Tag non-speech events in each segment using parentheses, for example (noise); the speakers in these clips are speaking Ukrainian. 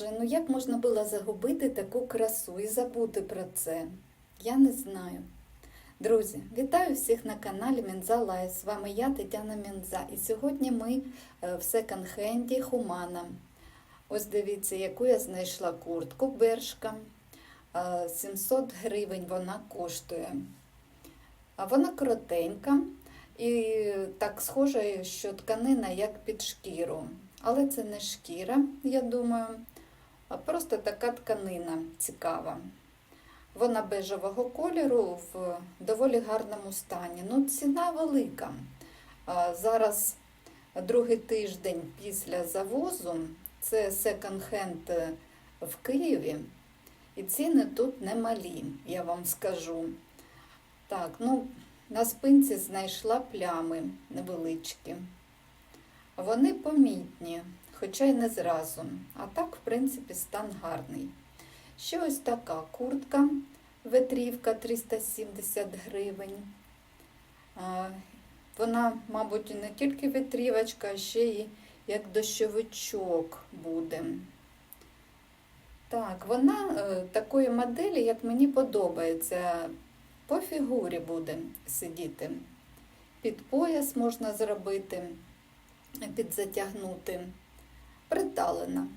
Боже, ну як можна було загубити таку красу і забути про це? Я не знаю. Друзі, вітаю всіх на каналі Мінза Лайф. З вами я, Тетяна Мінза. І сьогодні ми е, в секонд-хенді Хумана. Ось дивіться, яку я знайшла куртку Бершка. Е, 700 гривень вона коштує. А вона коротенька і так схоже, що тканина як під шкіру. Але це не шкіра, я думаю, просто така тканина цікава. Вона бежевого кольору в доволі гарному стані. Ну, ціна велика. Зараз другий тиждень після завозу, це секонд-хенд в Києві. І ціни тут немалі, я вам скажу. Так, ну, на спинці знайшла плями невеличкі. Вони помітні, хоча й не зразу. А так, в принципі, стан гарний. Ще ось така куртка, ветрівка 370 гривень. Вона, мабуть, не тільки ветрівочка, а ще й як дощовичок буде. Так, вона е, такої моделі, як мені подобається, по фігурі буде сидіти. Під пояс можна зробити, підзатягнути. Приталена.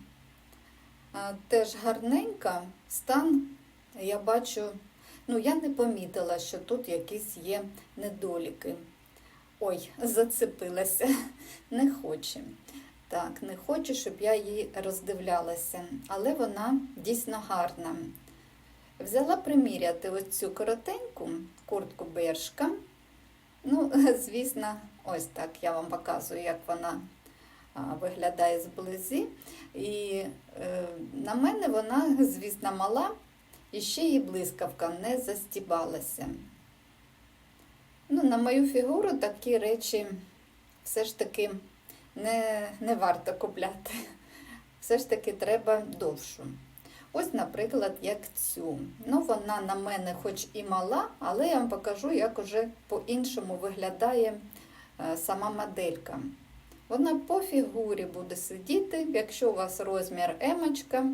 Теж гарненька, стан, я бачу, ну я не помітила, що тут якісь є недоліки. Ой, зацепилася, (laughs) не хоче. Так, не хочу, щоб я її роздивлялася, але вона дійсно гарна. Взяла приміряти ось цю коротеньку куртку бершка. Ну, (laughs) звісно, ось так я вам показую, як вона виглядає зблизі. І е, на мене вона, звісно, мала, і ще її блискавка не застібалася. Ну, на мою фігуру такі речі все ж таки не, не варто купляти. Все ж таки треба довшу. Ось, наприклад, як цю. Ну, вона на мене хоч і мала, але я вам покажу, як уже по-іншому виглядає е, сама моделька. Вона по фігурі буде сидіти. Якщо у вас розмір емочка,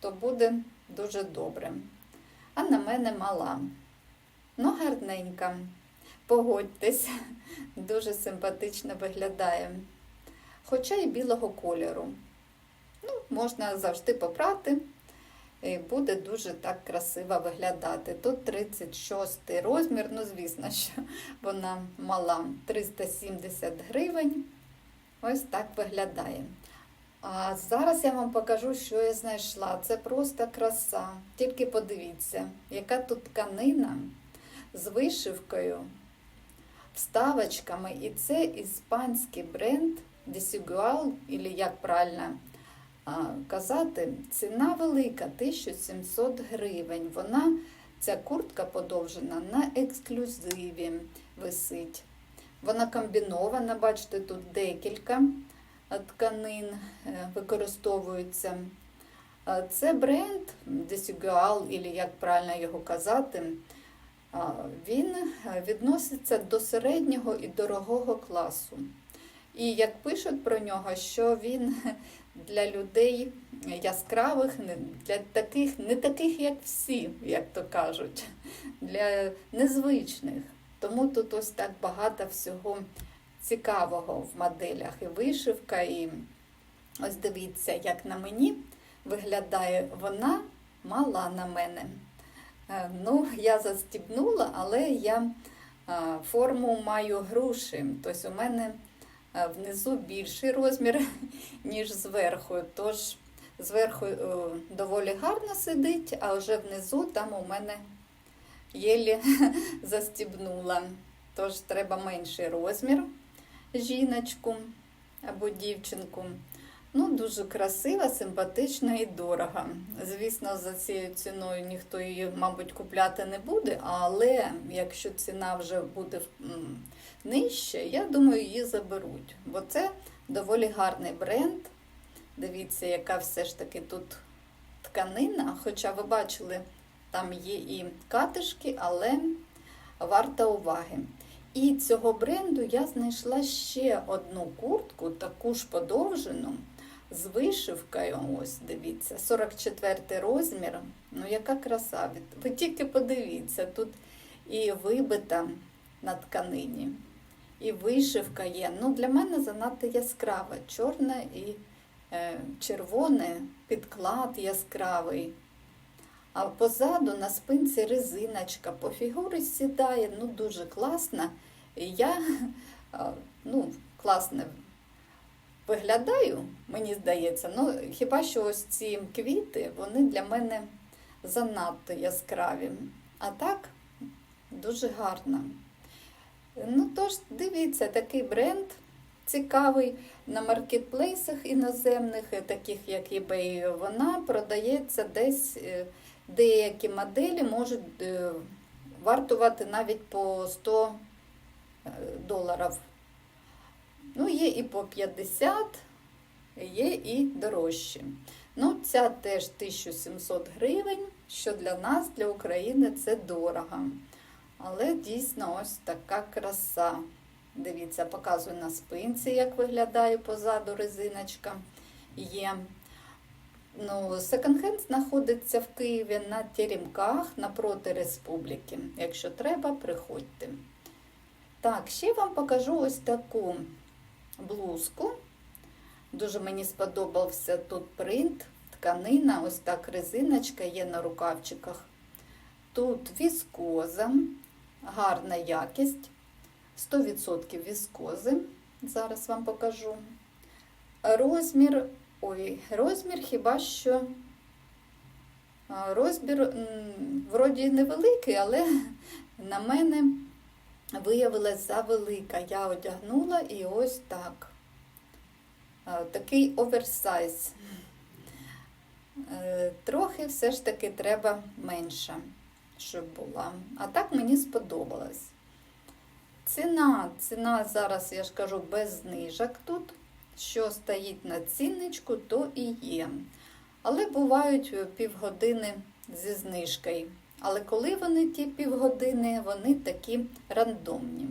то буде дуже добре. А на мене мала. Ну, гарненька. Погодьтесь, (laughs) дуже симпатично виглядає. Хоча і білого кольору. Ну, можна завжди попрати. І буде дуже так красиво виглядати. Тут 36 розмір, ну, звісно, що (laughs) вона мала 370 гривень. Ось так виглядає. А зараз я вам покажу, що я знайшла. Це просто краса. Тільки подивіться, яка тут тканина з вишивкою, вставочками. І це іспанський бренд Desigual, або як правильно казати, ціна велика 1700 гривень. Вона, ця куртка подовжена на ексклюзиві висить. Вона комбінована, бачите, тут декілька тканин е, використовуються. Це бренд Desigual, або як правильно його казати, він відноситься до середнього і дорогого класу. І як пишуть про нього, що він (laughs) для людей яскравих, для таких, не таких, як всі, як то кажуть, (laughs) для незвичних. Тому тут ось так багато всього цікавого в моделях. І вишивка, і ось дивіться, як на мені виглядає вона мала на мене. Е, Ну, я застібнула, але я форму маю груші. Тобто у мене внизу більший розмір, (laughs) ніж зверху. Тож зверху доволі гарно сидить, а вже внизу там у мене єлі (laughs) застібнула. Тож треба менший розмір жіночку або дівчинку. Ну, дуже красива, симпатична і дорога. Звісно, за цією ціною ніхто її, мабуть, купляти не буде, але якщо ціна вже буде нижча, я думаю, її заберуть. Бо це доволі гарний бренд. Дивіться, яка все ж таки тут тканина. Хоча ви бачили, там є і катишки, але варта уваги. І цього бренду я знайшла ще одну куртку, таку ж подовжену, з вишивкою. Ось дивіться, 44 розмір. Ну, яка краса. Ви тільки подивіться, тут і вибита на тканині, і вишивка є. Ну, для мене занадто яскрава, чорне і е, червоне, підклад яскравий. А позаду на спинці резиночка, по фігурі сідає, ну дуже класна. Я ну, класно виглядаю, мені здається. Ну, хіба що ось ці квіти, вони для мене занадто яскраві. А так, дуже гарно. Ну, тож, дивіться, такий бренд цікавий на маркетплейсах іноземних, е, таких як eBay, вона продається десь. Деякі моделі можуть е, вартувати навіть по 100 е, доларів. Ну, є і по 50, є і дорожчі. Ну, ця теж 1700 гривень, що для нас, для України, це дорого. Але дійсно ось така краса. Дивіться, показую на спинці, як виглядає позаду резиночка. Є. Ну, секонд-хенд знаходиться в Києві на Теремках напроти Республіки. Якщо треба, приходьте. Так, ще вам покажу ось таку блузку. Дуже мені сподобався тут принт, тканина, ось так резиночка є на рукавчиках. Тут віскоза, гарна якість, 100% віскози. Зараз вам покажу. Розмір, ой, розмір хіба що розмір вроді невеликий, але (laughs) на мене виявилась завелика. Я одягнула і ось так. Такий оверсайз. Е, Трохи все ж таки треба менша, щоб була. А так мені сподобалось. Ціна, ціна зараз, я ж кажу, без знижок тут. Що стоїть на цінничку, то і є. Але бувають півгодини зі знижкою. Але коли вони ті півгодини, вони такі рандомні.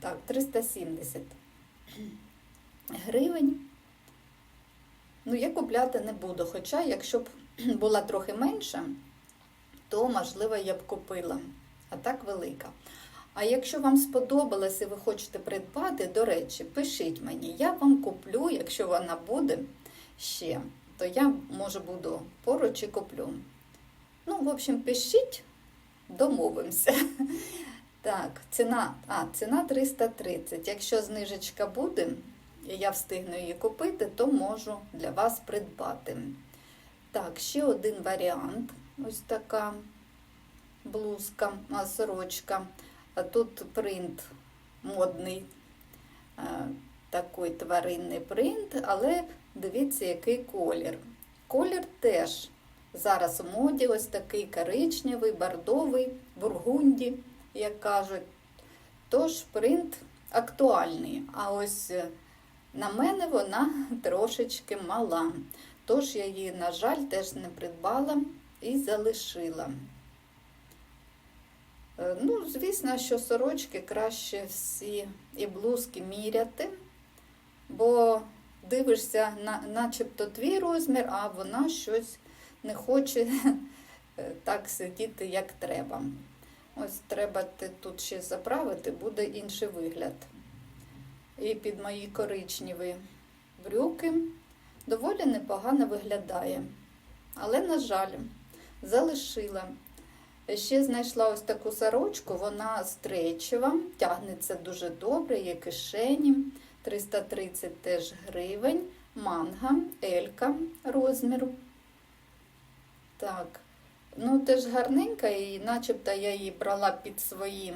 Так, 370 гривень. Ну, я купляти не буду. Хоча, якщо б (clears throat) була трохи менша, то, можливо, я б купила. А так велика. А якщо вам сподобалось і ви хочете придбати, до речі, пишіть мені, я вам куплю, якщо вона буде ще, то я, може, буду поруч і куплю. Ну, в общем, пишіть, домовимося. (laughs) Так, ціна, а, ціна 330. Якщо знижечка буде, і я встигну її купити, то можу для вас придбати. Так, ще один варіант. Ось така блузка, сорочка. Тут принт модний, такий тваринний принт, але дивіться, який колір. Колір теж зараз у моді ось такий коричневий, бордовий, бургунді, як кажуть. Тож принт актуальний. А ось е, на мене вона (laughs) трошечки мала. Тож я її, на жаль, теж не придбала і залишила. Е, Ну, звісно, що сорочки краще всі і блузки міряти, бо дивишся, на, начебто твій розмір, а вона щось не хоче е, так сидіти, як треба. Ось треба тут ще заправити, буде інший вигляд. І під мої коричневі брюки доволі непогано виглядає. Але, на жаль, залишила. Ще знайшла ось таку сорочку, вона стречева, тягнеться дуже добре, є кишені, 330 теж гривень, манга, елька розміру. Так, ну теж гарненька, і начебто я її брала під свої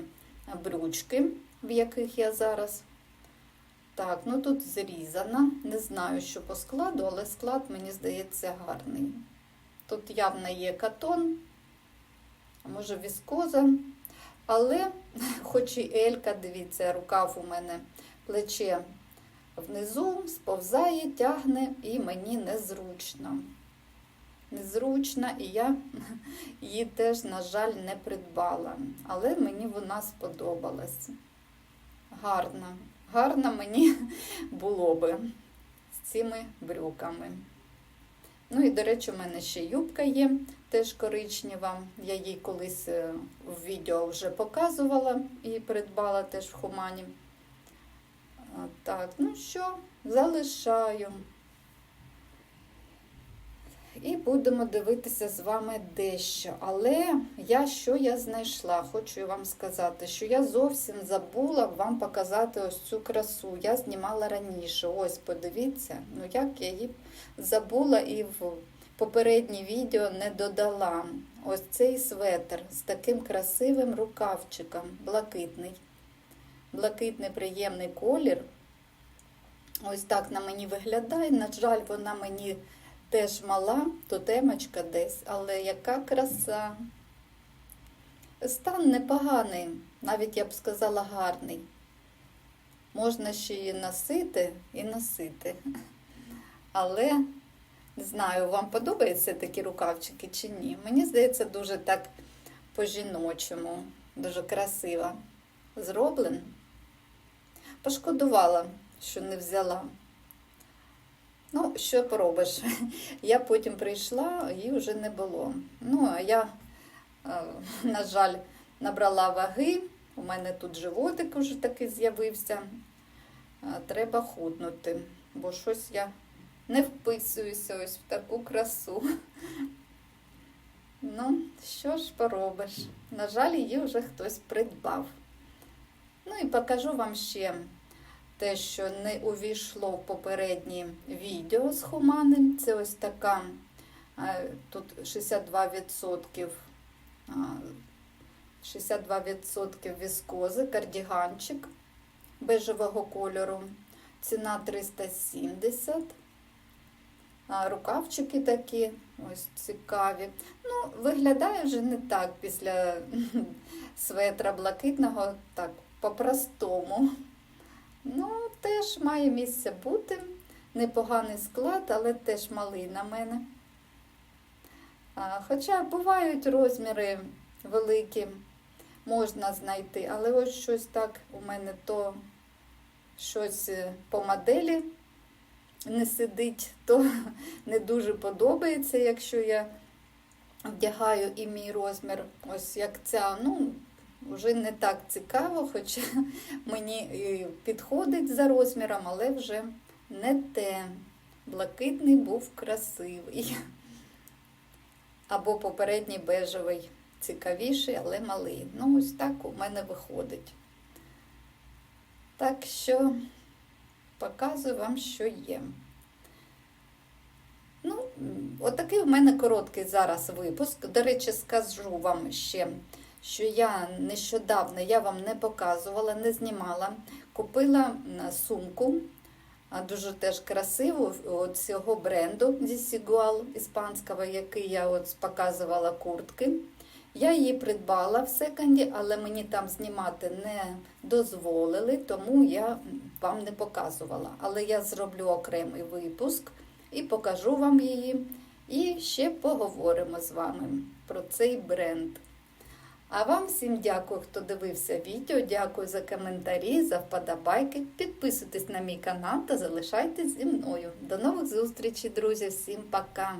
брючки, в яких я зараз. Так, ну тут зрізана. Не знаю, що по складу, але склад, мені здається, гарний. Тут явно є катон може віскоза. Але, (laughs) хоч і елька, дивіться, рукав у мене плече внизу, сповзає, тягне, і мені незручно. Незручно, і я (laughs) її теж, на жаль, не придбала. Але мені вона сподобалась. Гарна. Гарна мені (laughs) було би з цими брюками. Ну і, до речі, у мене ще юбка є, теж коричнева. Я її колись е, в відео вже показувала і придбала теж в Хумані. Так, ну що, залишаю. І будемо дивитися з вами дещо. Але я що я знайшла? Хочу вам сказати, що я зовсім забула вам показати ось цю красу. Я знімала раніше. Ось, подивіться, ну як я її забула і в попереднє відео не додала. Ось цей светр з таким красивим рукавчиком, блакитний. Блакитний приємний колір. Ось так на мені виглядає. На жаль, вона мені теж мала, то темочка десь, але яка краса. Стан непоганий, навіть я б сказала гарний. Можна ще її носити і носити. Але не знаю, вам подобаються такі рукавчики чи ні. Мені здається, дуже так по-жіночому, дуже красиво зроблено. Пошкодувала, що не взяла. Ну, що поробиш? (laughs) Я потім прийшла, її вже не було. Ну, а я, е, (laughs) на жаль, набрала ваги. У мене тут животик вже такий з'явився. Е, Треба худнути, бо щось я не вписуюся ось в таку красу. (laughs) Ну, що ж поробиш? На жаль, її вже хтось придбав. Ну і покажу вам ще те, що не увійшло в попереднє відео з Хумани. Це ось така, е, тут 62%, а, 62% віскози, кардіганчик бежевого кольору. Ціна 370. Рукавчики такі, ось цікаві. Ну, виглядає вже не так після (laughs) светра блакитного, так, по-простому. Ну, теж має місце бути. Непоганий склад, але теж малий на мене. Хоча бувають розміри великі, можна знайти, але ось щось так у мене то щось е, по моделі не сидить, то (laughs) не дуже подобається, якщо я вдягаю і мій розмір. Ось як ця, ну, вже не так цікаво, хоча (laughs) мені підходить за розміром, але вже не те. Блакитний був красивий. (laughs) Або попередній бежевий цікавіший, але малий. Ну, ось так у мене виходить. Так що показую вам, що є. Ну, отакий у мене короткий зараз випуск. До речі, скажу вам ще, що я нещодавно я вам не показувала, не знімала. Купила сумку, дуже теж красиву от цього бренду Desigual іспанського, який я от показувала куртки. Я її придбала в секонді, але мені там знімати не дозволили, тому я вам не показувала. Але я зроблю окремий випуск і покажу вам її. І ще поговоримо з вами про цей бренд. А вам всім дякую, хто дивився відео. Дякую за коментарі, за вподобайки. Підписуйтесь на мій канал та залишайтесь зі мною. До нових зустрічей, друзі. Всім пока!